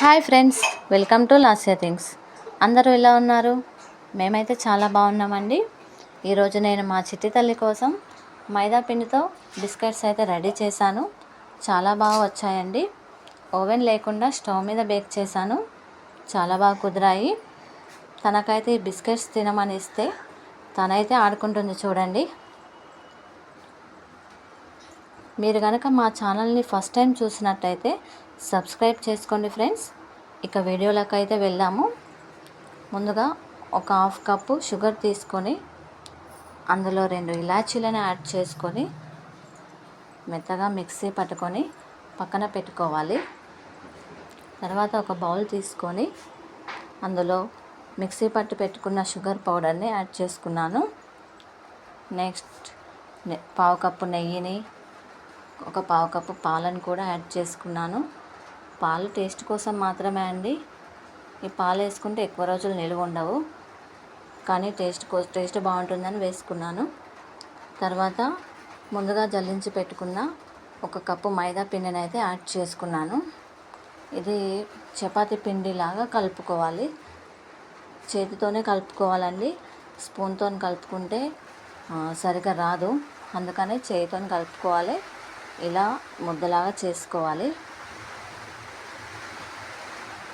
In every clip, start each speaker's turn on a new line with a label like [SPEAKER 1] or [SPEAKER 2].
[SPEAKER 1] Hi friends welcome to Lasya things. అందరూ ఎలా ఉన్నారు? మేమైతే చాలా బాగున్నామండి. ఈరోజు నేను మా చిట్టి తల్లి కోసం మైదా పిండితో బిస్కెట్స్ అయితే రెడీ చేశాను. చాలా బాగా వచ్చాయండి. ఓవెన్ లేకుండా స్టవ్ మీద బేక్ చేశాను. చాలా బాగా కుదిరాయి. తనకైతే ఈ బిస్కెట్స్ తినమని ఇస్తే తనైతే ఆడుకుంటుంది చూడండి. మీరు కనుక మా ఛానల్ని ఫస్ట్ టైం చూసినట్టయితే సబ్స్క్రైబ్ చేసుకోండి ఫ్రెండ్స్. ఇక వీడియోలోకి అయితే వెళ్దాము. ముందుగా ఒక హాఫ్ కప్పు షుగర్ తీసుకొని అందులో రెండు ఇలాచీలను యాడ్ చేసుకొని మెత్తగా మిక్సీ పట్టుకొని పక్కన పెట్టుకోవాలి. తర్వాత ఒక బౌల్ తీసుకొని అందులో మిక్సీ పట్టు పెట్టుకున్న షుగర్ పౌడర్ని యాడ్ చేసుకున్నాను. నెక్స్ట్ పావు కప్పు నెయ్యిని ఒక పావు కప్పు పాలను కూడా యాడ్ చేసుకున్నాను. పాలు టేస్ట్ కోసం మాత్రమే అండి. ఈ పాలు వేసుకుంటే ఎక్కువ రోజులు నిలువ ఉండవు. కానీ టేస్ట్ కో టేస్ట్ బాగుంటుందని వేసుకున్నాను. తర్వాత ముందుగా జల్లించి పెట్టుకున్న ఒక కప్పు మైదా పిండిని అయితే యాడ్ చేసుకున్నాను. ఇది చపాతి పిండిలాగా కలుపుకోవాలి. చేతితోనే కలుపుకోవాలండి. స్పూన్తో కలుపుకుంటే సరిగా రాదు. అందుకని చేతితో కలుపుకోవాలి. ఇలా ముద్దలాగా చేసుకోవాలి.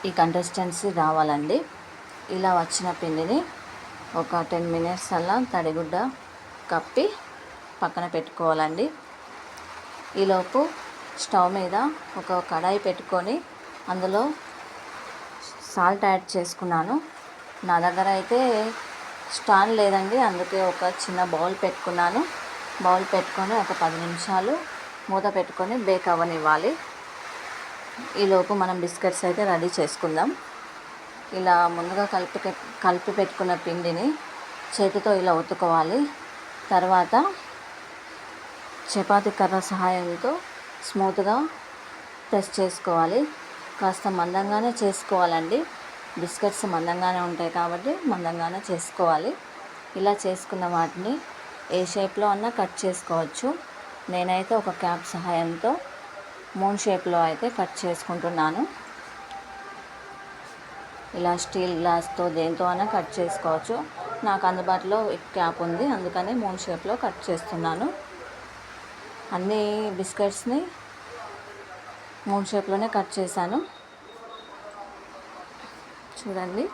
[SPEAKER 1] ఈ కంటెస్టెన్సీ రావాలండి. ఇలా వచ్చిన పిండిని ఒక టెన్ మినిట్స్ అలా తడిగుడ్డ కప్పి పక్కన పెట్టుకోవాలండి. ఈలోపు స్టవ్ మీద ఒక కడాయి పెట్టుకొని అందులో సాల్ట్ యాడ్ చేసుకున్నాను. నా దగ్గర అయితే స్టాండ్ లేదండి అందుకే ఒక చిన్న బౌల్ పెట్టుకున్నాను. బౌల్ పెట్టుకొని ఒక పది నిమిషాలు మూత పెట్టుకొని బేక్ అవ్వనివ్వాలి ఈలోపు మనం బిస్కెట్స్ అయితే రెడీ చేసుకుందాం. ఇలా ముందుగా కలిపి కలిపి పెట్టుకున్న పిండిని చేతితో ఇలా ఉతుకోవాలి తర్వాత చపాతి కర్ర సహాయంతో స్మూత్గా ప్రెస్ చేసుకోవాలి. కాస్త మందంగానే చేసుకోవాలండి. బిస్కెట్స్ మందంగానే ఉంటాయి కాబట్టి మందంగానే చేసుకోవాలి. ఇలా చేసుకున్న వాటిని ఏ షేప్లో అన్నా కట్ చేసుకోవచ్చు. నేనైతే ఒక క్యాప్ సహాయంతో మూన్ షేప్లో అయితే కట్ చేసుకుంటున్నాను. ఇలా స్టీల్ గ్లాస్తో దేంతో అయినా కట్ చేసుకోవచ్చు. నాకు అందుబాటులో క్యాప్ ఉంది అందుకని మూన్ షేప్లో కట్ చేస్తున్నాను. అన్ని బిస్కెట్స్ని మూన్ షేప్లోనే కట్ చేశాను. చూడండి.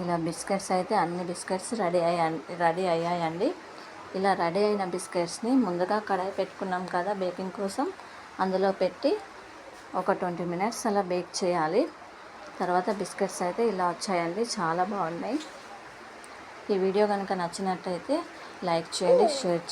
[SPEAKER 1] ఇలా బిస్కెట్స్ అయితే అన్ని బిస్కెట్స్ రెడీ అయ్యా రెడీ అయ్యాయండి. ఇలా రెడీ అయిన బిస్కెట్స్ని ముందుగా కడాయి పెట్టుకున్నాం కదా బేకింగ్ కోసం. అందులో పెట్టి ఒక ట్వంటీ మినిట్స్ అలా బేక్ చేయాలి. తర్వాత బిస్కెట్స్ అయితే ఇలా వచ్చాయండి. చాలా బాగున్నాయి. ఈ వీడియో కనుక నచ్చినట్టయితే లైక్ చేయండి షేర్ చేయండి.